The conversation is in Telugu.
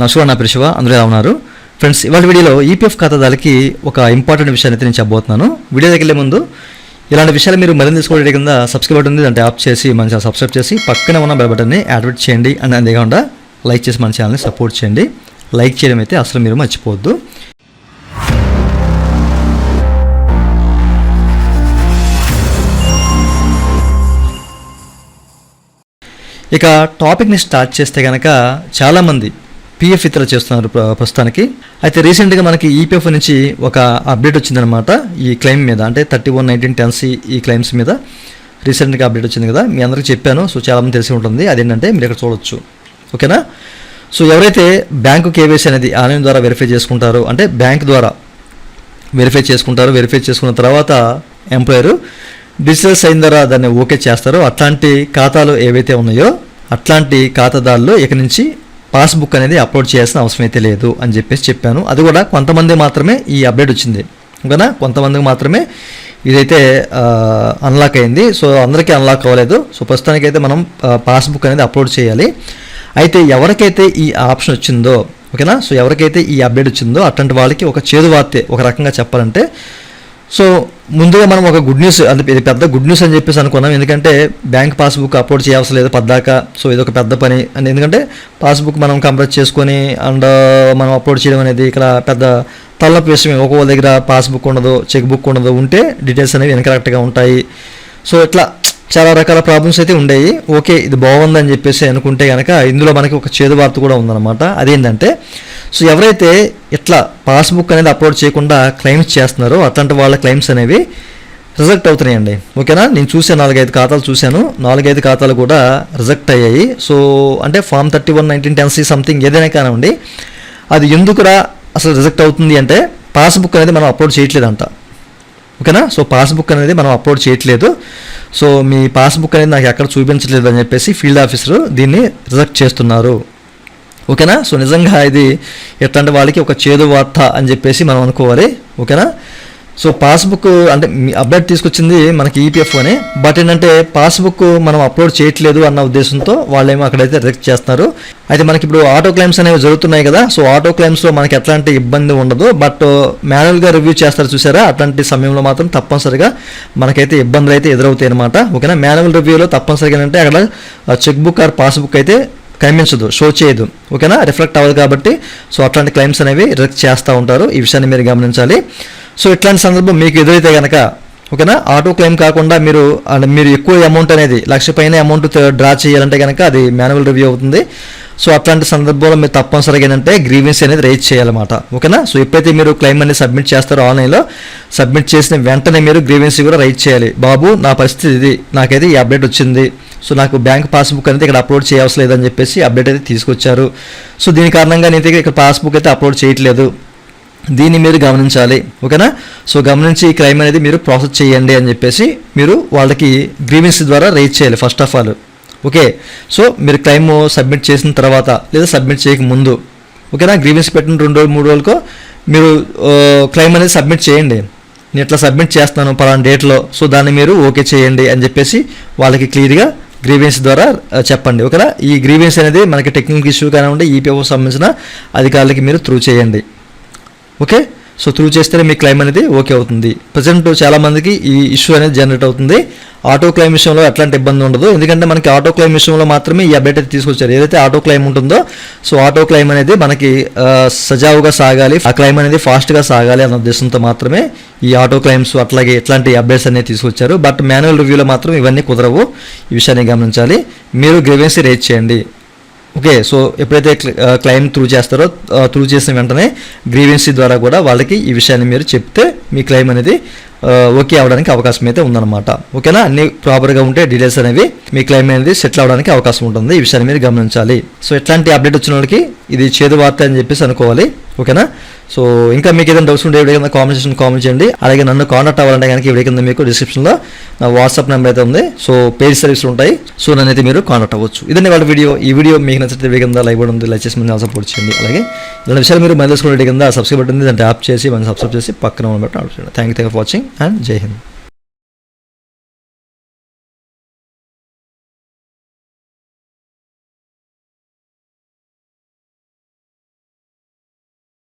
నమస్కారం నా ప్రిశివ అందరూ ఎలా ఉన్నారు? ఫ్రెండ్స్ ఇవాళ వీడియోలో ఈపీఎఫ్ ఖాతాదారులకి ఒక ఇంపార్టెంట్ విషయాన్ని అయితే నేను చెప్పబోతున్నాను. వీడియో దగ్గర ముందు ఇలాంటి విషయాలు మీరు మరింత తీసుకోవడం కింద సబ్స్క్రైబ్ బటన్ ఉంది అంటే ఆప్ చేసి మంచిగా సబ్స్క్రైబ్ చేసి పక్కనే ఉన్న బెల్ బటన్ని యాడ్వర్ట్ చేయండి అండ్ అంతేకాకుండా లైక్ చేసి మన ఛానల్ని సపోర్ట్ చేయండి. లైక్ చేయడం అయితే అసలు మీరు మర్చిపోవద్దు. ఇక టాపిక్ని స్టార్ట్ చేస్తే కనుక చాలామంది పిఎఫ్ ఇతర చేస్తున్నారు ప్ర- ప్రస్తుతానికి. అయితే రీసెంట్గా మనకి ఈపీఎఫ్ నుంచి ఒక అప్డేట్ వచ్చిందనమాట ఈ క్లెయిమ్ మీద. అంటే థర్టీ వన్ నైన్టీన్ టెన్సీ ఈ క్లెయిమ్స్ మీద రీసెంట్గా అప్డేట్ వచ్చింది కదా. మీ అందరికీ చెప్పాను. సో చాలామంది తెలిసి ఉంటుంది. అదేంటంటే మీరు ఇక్కడ చూడొచ్చు. ఓకేనా? సో ఎవరైతే బ్యాంకు కేవైసీ అనేది ఆన్లైన్ ద్వారా వెరిఫై చేసుకుంటారో అంటే బ్యాంక్ ద్వారా వెరిఫై చేసుకుంటారు వెరిఫై చేసుకున్న తర్వాత ఎంప్లాయర్ డిజిటల్ సైన్ ద్వారా దాన్ని ఓకే చేస్తారో అట్లాంటి ఖాతాలు ఏవైతే ఉన్నాయో అట్లాంటి ఖాతాదారులు ఇక నుంచి పాస్బుక్ అనేది అప్లోడ్ చేయాల్సిన అవసరం అయితే లేదు అని చెప్పేసి చెప్పాను. అది కూడా కొంతమంది మాత్రమే ఈ అప్డేట్ వచ్చింది. ఓకేనా? కొంతమందికి మాత్రమే ఇదైతే అన్లాక్ అయింది. సో అందరికీ అన్లాక్ అవ్వలేదు. సో ప్రస్తుతానికైతే మనం పాస్బుక్ అనేది అప్లోడ్ చేయాలి. అయితే ఎవరికైతే ఈ ఆప్షన్ వచ్చిందో ఓకేనా? సో ఎవరికైతే ఈ అప్డేట్ వచ్చిందో అట్లాంటి వాళ్ళకి ఒక చేదు వార్తే ఒక రకంగా చెప్పాలంటే సో ముందుగా మనం ఒక గుడ్ న్యూస్ అంటే ఇది పెద్ద గుడ్ న్యూస్ అని చెప్పేసి అనుకున్నాం. ఎందుకంటే బ్యాంక్ పాస్బుక్ అప్లోడ్ చేయాల్సి లేదు పద్దాక. సో ఇది ఒక పెద్ద పని. అండ్ ఎందుకంటే పాస్బుక్ మనం కంప్లీట్ చేసుకొని అండ్ uh, మనం అప్లోడ్ చేయడం అనేది ఇక్కడ పెద్ద తలనొప్పి విషయం. ఒక్కొక్క దగ్గర పాస్బుక్ ఉండదు చెక్ బుక్ ఉండదు ఉంటే డీటెయిల్స్ అనేవి ఇన్కరెక్ట్గా ఉంటాయి. సో ఇట్లా చాలా రకాల ప్రాబ్లమ్స్ అయితే ఉండేవి. ఓకే ఇది బాగుందని చెప్పేసి అనుకుంటే కనుక ఇందులో మనకి ఒక చేదు వార్త కూడా ఉందన్నమాట. అదేంటంటే సో ఎవరైతే ఇట్లా పాస్బుక్ అనేది అప్లోడ్ చేయకుండా క్లెయిమ్స్ చేస్తున్నారో అట్లాంటి వాళ్ళ క్లెయిమ్స్ అనేవి రిజెక్ట్ అవుతున్నాయండి. ఓకేనా? నేను చూసాను నాలుగైదు ఖాతాలు చూశాను. నాలుగైదు ఖాతాలు కూడా రిజెక్ట్ అయ్యాయి. సో అంటే form thirty one nineteen ten C something ఏదైనా కానివ్వండి అది ఎందుకురా అసలు రిజెక్ట్ అవుతుంది అంటే పాస్బుక్ అనేది మనం అప్లోడ్ చేయట్లేదంట. ఓకేనా? సో పాస్బుక్ అనేది మనం అప్లోడ్ చేయట్లేదు. సో మీ పాస్బుక్ అనేది నాకు ఎక్కడ చూపించలేదు అని చెప్పేసి ఫీల్డ్ ఆఫీసర్ దీన్ని రిజెక్ట్ చేస్తున్నారు. ఓకేనా? సో నిజంగా ఇది ఎట్లాంటి వాళ్ళకి ఒక చేదు వార్త అని చెప్పేసి మనం అనుకోవాలి. ఓకేనా? సో పాస్బుక్ అంటే మీ అప్డేట్ తీసుకొచ్చింది మనకి ఈపీఎఫ్ అని. బట్ ఏంటంటే పాస్బుక్ మనం అప్లోడ్ చేయట్లేదు అన్న ఉద్దేశంతో వాళ్ళేమో అక్కడైతే రిజెక్ట్ చేస్తున్నారు. అయితే మనకి ఇప్పుడు ఆటో క్లైమ్స్ అనేవి జరుగుతున్నాయి కదా. సో ఆటో క్లైమ్స్లో మనకి ఎట్లాంటి ఇబ్బంది ఉండదు. బట్ మాన్యువల్గా రివ్యూ చేస్తారు చూసారా? అట్లాంటి సమయంలో మాత్రం తప్పనిసరిగా మనకైతే ఇబ్బందులు అయితే ఎదురవుతాయి అనమాట ఓకేనా? మాన్యువల్ రివ్యూలో తప్పనిసరిగా అంటే అక్కడ చెక్ బుక్ ఆర్ పాస్బుక్ అయితే కనిపించదు షో చేయదు. ఓకేనా? రిఫ్లెక్ట్ అవ్వదు కాబట్టి సో అట్లాంటి క్లైమ్స్ అనేవి రిజెక్ట్ చేస్తూ ఉంటారు. ఈ విషయాన్ని మీరు గమనించాలి. సో ఇట్లాంటి సందర్భం మీకు ఎదురైతే కనుక ఓకేనా? ఆటో క్లెయిమ్ కాకుండా మీరు మీరు ఎక్కువ అమౌంట్ అనేది లక్ష పైన అమౌంట్ డ్రా చేయాలంటే కనుక అది మాన్యువల్ రివ్యూ అవుతుంది. సో అట్లాంటి సందర్భంలో మీరు తప్పనిసరిగా ఏంటంటే గ్రీవెన్స్ అనేది రేజ్ చేయాలన్నమాట. ఓకేనా? సో ఎప్పుడైతే మీరు క్లెయిమ్ అనేది సబ్మిట్ చేస్తారో ఆన్లైన్లో సబ్మిట్ చేసిన వెంటనే మీరు గ్రీవెన్స్ కూడా రైజ్ చేయాలి. బాబు నా పరిస్థితి ఇది. నాకైతే ఈ అప్డేట్ వచ్చింది. సో నాకు బ్యాంక్ పాస్బుక్ అనేది ఇక్కడ అప్లోడ్ చేయవలసి లేదని చెప్పేసి అప్డేట్ అయితే తీసుకొచ్చారు. సో దీని కారణంగా నేను ఇక్కడ పాస్బుక్ అయితే అప్లోడ్ చేయట్లేదు. దీన్ని మీరు గమనించాలి ఓకేనా? సో గమనించి ఈ క్రైమ్ అనేది మీరు ప్రాసెస్ చేయండి అని చెప్పేసి మీరు వాళ్ళకి గ్రీవెన్స్ ద్వారా రైజ్ చేయాలి first of all. Okay? So మీరు క్లైమ్ సబ్మిట్ చేసిన తర్వాత లేదా సబ్మిట్ చేయక ముందు ఓకేనా? గ్రీవెన్స్ పెట్టిన రెండు రోజులు మూడు రోజులకు మీరు క్లైమ్ అనేది సబ్మిట్ చేయండి. నేను ఇట్లా సబ్మిట్ చేస్తున్నాను పలానా డేట్లో సో దాన్ని మీరు ఓకే చేయండి అని చెప్పేసి వాళ్ళకి క్లియర్గా గ్రీవెన్స్ ద్వారా చెప్పండి ఓకేనా? ఈ గ్రీవెన్స్ అనేది మనకి టెక్నికల్ ఇష్యూ కానివ్వండి ఈపీఓ సంబంధించిన అధికారులకి మీరు త్రూ చేయండి. ఓకే సో త్రూ చేస్తేనే మీ క్లైమ్ అనేది ఓకే అవుతుంది. ప్రజెంట్ చాలా మందికి ఈ ఇష్యూ అనేది జనరేట్ అవుతుంది. ఆటో క్లైమ్ విషయంలో ఎట్లాంటి ఇబ్బంది ఉండదు. ఎందుకంటే మనకి ఆటో క్లైమ్ విషయంలో మాత్రమే ఈ అప్డేట్ అయితే తీసుకొచ్చారు. ఏదైతే ఆటో క్లైమ్ ఉంటుందో సో ఆటో క్లైమ్ అనేది మనకి సజావుగా సాగాలి ఆ క్లైమ్ అనేది ఫాస్ట్గా సాగాలి అన్న ఉద్దేశంతో మాత్రమే ఈ ఆటో క్లైమ్స్ అట్లాగే ఇట్లాంటి అప్డేట్స్ అనేవి తీసుకొచ్చారు. బట్ మాన్యువల్ రివ్యూలో మాత్రం ఇవన్నీ కుదరవు. ఈ విషయాన్ని గమనించాలి. మీరు గ్రీవెన్సీ రేట్ చేయండి. ఓకే సో ఎప్పుడైతే క్లైమ్ త్రూ చేస్తారో త్రూ చేసిన వెంటనే గ్రీవెన్సీ ద్వారా కూడా వాళ్ళకి ఈ విషయాన్ని మీరు చెప్తే మీ క్లైమ్ అనేది ఓకే అవడానికి అవకాశం అయితే ఉందన్నమాట. ఓకేనా? అన్ని ప్రాపర్గా ఉంటే డీటెయిల్స్ అనేవి మీ క్లైమ్ అనేది సెటిల్ అవడానికి అవకాశం ఉంటుంది. ఈ విషయాన్ని మీరు గమనించాలి. సో ఎట్లాంటి అప్డేట్ వచ్చిన వాళ్ళకి ఇది చేదు వార్త అని చెప్పేసి అనుకోవాలి. ఓకేనా? సో ఇంకా మీకు ఏదైనా డౌట్స్ ఉంటే ఎవరికైనా కామెంట్ సెక్షన్ కామెంట్ చేయండి. అలాగే నన్ను కాంటాక్ట్ అవ్వాలంటే కనుక వీడియో కింద మీకు డిస్క్రిప్షన్లో నా వాట్సాప్ నెంబర్ అయితే ఉంది. సో పేజ్ సర్వీస్లు ఉంటాయి. సో నన్ను అయితే మీరు కాంటాక్ట్ అవ్వచ్చు. ఇదండి వాళ్ళ వీడియో ఈ వీడియో మీకు నచ్చితే వీడియో కింద లైక్ ఉంది. లైక్ చేసి మన సపోర్ట్ చేయండి. అలాగే ఇలాంటి విషయాలు మీరు మళ్ళీ వీడియో కింద సబ్స్క్రైబ్ ఉంటుంది దాన్ని ట్యాప్ చేసి మనం సబ్స్క్రైబ్ చేసి పక్కన ఉన్నట్టు thank you thank for watching and Jai Hind.